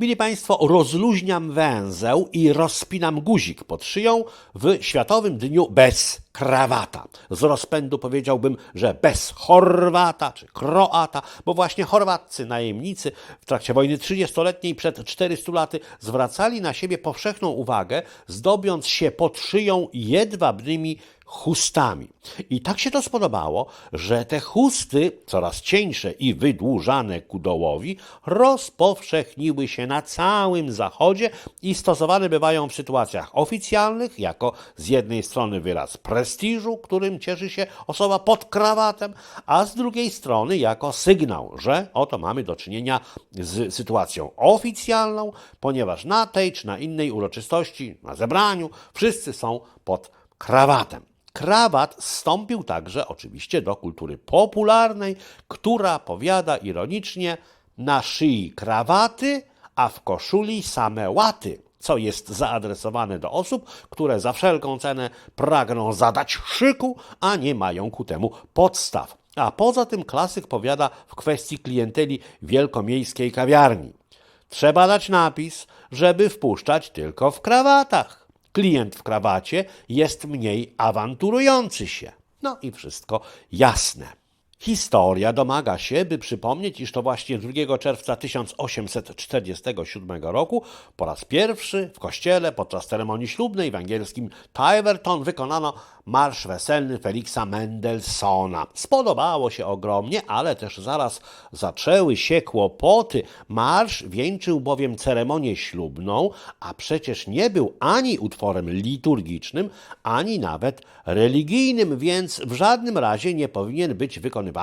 Mili Państwo, rozluźniam węzeł i rozpinam guzik pod szyją w Światowym Dniu bez krawata. Z rozpędu powiedziałbym, że bez Chorwata czy Kroata, bo właśnie chorwaccy najemnicy w trakcie wojny 30-letniej przed 400 laty zwracali na siebie powszechną uwagę, zdobiąc się pod szyją jedwabnymi chustami. I tak się to spodobało, że te chusty, coraz cieńsze i wydłużane ku dołowi, rozpowszechniły się na całym zachodzie i stosowane bywają w sytuacjach oficjalnych, jako z jednej strony wyraz prestiżu, którym cieszy się osoba pod krawatem, a z drugiej strony jako sygnał, że oto mamy do czynienia z sytuacją oficjalną, ponieważ na tej czy na innej uroczystości, na zebraniu, wszyscy są pod krawatem. Krawat zstąpił także oczywiście do kultury popularnej, która powiada ironicznie na szyi krawaty, a w koszuli same łaty, co jest zaadresowane do osób, które za wszelką cenę pragną zadać szyku, a nie mają ku temu podstaw. A poza tym klasyk powiada w kwestii klienteli wielkomiejskiej kawiarni. Trzeba dać napis, żeby wpuszczać tylko w krawatach. Klient w krawacie jest mniej awanturujący się. No i wszystko jasne. Historia domaga się, by przypomnieć, iż to właśnie 2 czerwca 1847 roku po raz pierwszy w kościele podczas ceremonii ślubnej w angielskim Tiverton wykonano marsz weselny Feliksa Mendelssohna. Spodobało się ogromnie, ale też zaraz zaczęły się kłopoty. Marsz wieńczył bowiem ceremonię ślubną, a przecież nie był ani utworem liturgicznym, ani nawet religijnym, więc w żadnym razie nie powinien być wykonywany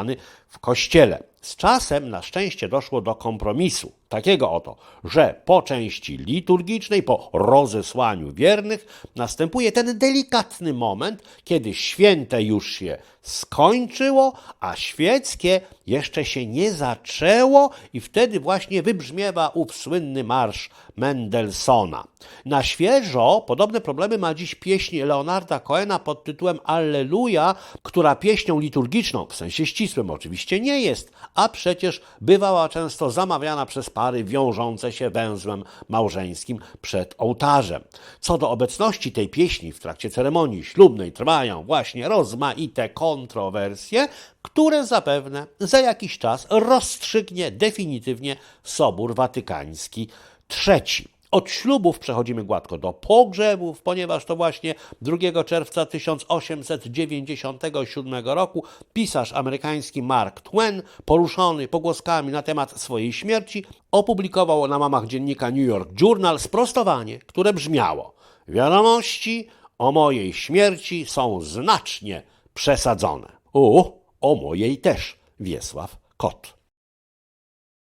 w kościele. Z czasem na szczęście doszło do kompromisu, takiego oto, że po części liturgicznej, po rozesłaniu wiernych, następuje ten delikatny moment, kiedy święte już się skończyło, a świeckie jeszcze się nie zaczęło i wtedy właśnie wybrzmiewa ów słynny marsz Mendelssohna. Na świeżo podobne problemy ma dziś pieśń Leonarda Cohena pod tytułem Alleluja, która pieśnią liturgiczną, w sensie ścisłym oczywiście nie jest, a przecież bywała często zamawiana przez pary wiążące się węzłem małżeńskim przed ołtarzem. Co do obecności tej pieśni w trakcie ceremonii ślubnej trwają właśnie rozmaite kontrowersje, które zapewne za jakiś czas rozstrzygnie definitywnie Sobór Watykański III. Od ślubów przechodzimy gładko do pogrzebów, ponieważ to właśnie 2 czerwca 1897 roku pisarz amerykański Mark Twain, poruszony pogłoskami na temat swojej śmierci, opublikował na mamach dziennika New York Journal sprostowanie, które brzmiało: Wiadomości o mojej śmierci są znacznie przesadzone. U, o mojej też, Wiesław Kot.